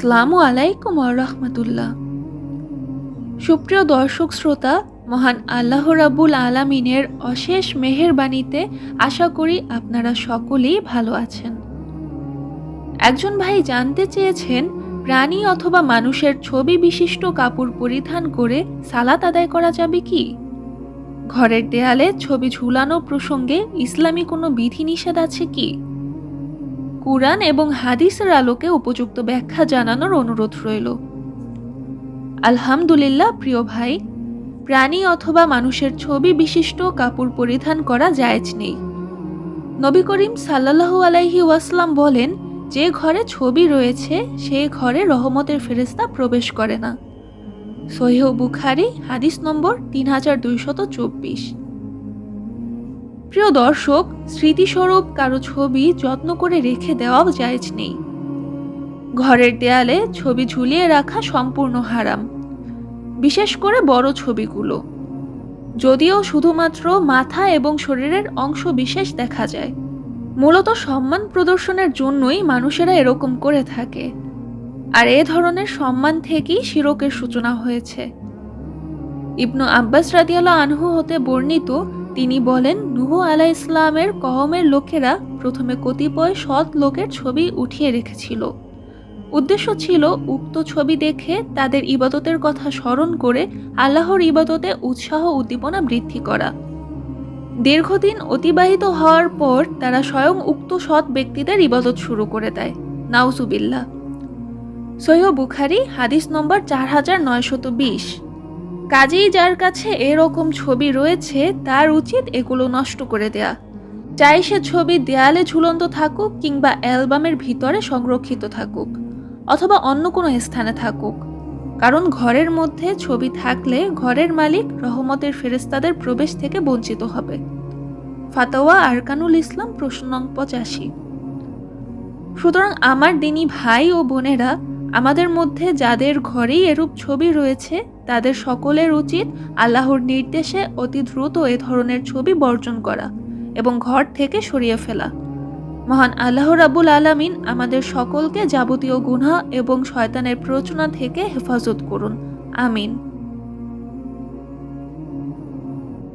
আসসালামু আলাইকুম রহমতুল্লাহ। সুপ্রিয় দর্শক শ্রোতা, মহান আল্লাহ রাবুল আলামিনের অশেষ মেহেরবাণীতে আশা করি আপনারা সকলেই ভালো আছেন। একজন ভাই জানতে চেয়েছেন, প্রাণী অথবা মানুষের ছবি বিশিষ্ট কাপড় পরিধান করে সালাত আদায় করা যাবে কি? ঘরের দেয়ালে ছবি ঝুলানো প্রসঙ্গে ইসলামী কোনো বিধিনিষেধ আছে কি? কুরআন এবং হাদিসের আলোকে উপযুক্ত ব্যাখ্যা জানানোর অনুরোধ রইল। আলহামদুলিল্লাহ, প্রিয় ভাই, প্রাণী অথবা মানুষের ছবি বিশিষ্ট কাপড় পরিধান করা জায়েজ নেই। নবী করিম সাল্লাল্লাহু আলাইহি ওয়াসলাম বলেন, যে ঘরে ছবি রয়েছে সেই ঘরে রহমতের ফেরেস্তা প্রবেশ করে না। সহিহ বুখারি, হাদিস নম্বর তিন হাজার দুইশত চব্বিশ। প্রিয় দর্শক, স্মৃতিস্বরূপ কারও ছবি যত্ন করে রেখে দেওয়াও জায়েজ নেই। ঘরের দেয়ালে ছবি ঝুলিয়ে রাখা সম্পূর্ণ হারাম, বিশেষ করে বড় ছবিগুলো। যদিও শুধুমাত্র মাথা এবং শরীরের অংশ বিশেষ দেখা যায়, মূলত সম্মান প্রদর্শনের জন্যই মানুষেরা এরকম করে থাকে। আর এ ধরনের সম্মান থেকেই শিরকের সূচনা হয়েছে। ইবনু আব্বাস রাদিয়াল্লাহ আনহু হতে বর্ণিত তিনি বলেন, নুহ আলাহ ইসলামের কহমের লোকেরা প্রথমে কতিপয় সৎ লোকের ছবি উঠিয়ে রেখেছিল। উদ্দেশ্য ছিল উক্ত ছবি দেখে তাদের ইবাদতের কথা স্মরণ করে আল্লাহর ইবাদতে উৎসাহ উদ্দীপনা বৃদ্ধি করা। দীর্ঘদিন অতিবাহিত হওয়ার পর তারা স্বয়ং উক্ত সৎ ব্যক্তিদের ইবাদত শুরু করে দেয়। নাউজুবিল্লাহ। সৈয় বুখারি, হাদিস নম্বর চার হাজার নয়শত বিশ। কাজেই যার কাছে এরকম ছবি রয়েছে, তার উচিত এগুলো নষ্ট করে দেয়া। চাই সে ছবি দেয়ালে ঝুলন্ত থাকুক কিংবা অ্যালবামের ভিতরে সংরক্ষিত থাকুক, অথবা অন্য কোনো স্থানে থাকুক। কারণ ঘরের মধ্যে ছবি থাকলে ঘরের মালিক রহমতের ফেরেস্তাদের প্রবেশ থেকে বঞ্চিত হবে। ফাতাওয়া আরকানুল ইসলাম প্রশ্ন পঁচাশি। সুতরাং আমার দিনী ভাই ও বোনেরা আমাদের মধ্যে যাদের ঘরেই এরূপ ছবি রয়েছে, তাদের সকলের উচিত আল্লাহর নির্দেশে অতি দ্রুত এ ধরনের ছবি বর্জন করা এবং ঘর থেকে সরিয়ে ফেলা। মহান আল্লাহ রাবুল আলামিন আমাদের সকলকে যাবতীয় গুনা এবং শয়তানের প্ররোচনা থেকে হেফাজত করুন। আমিন।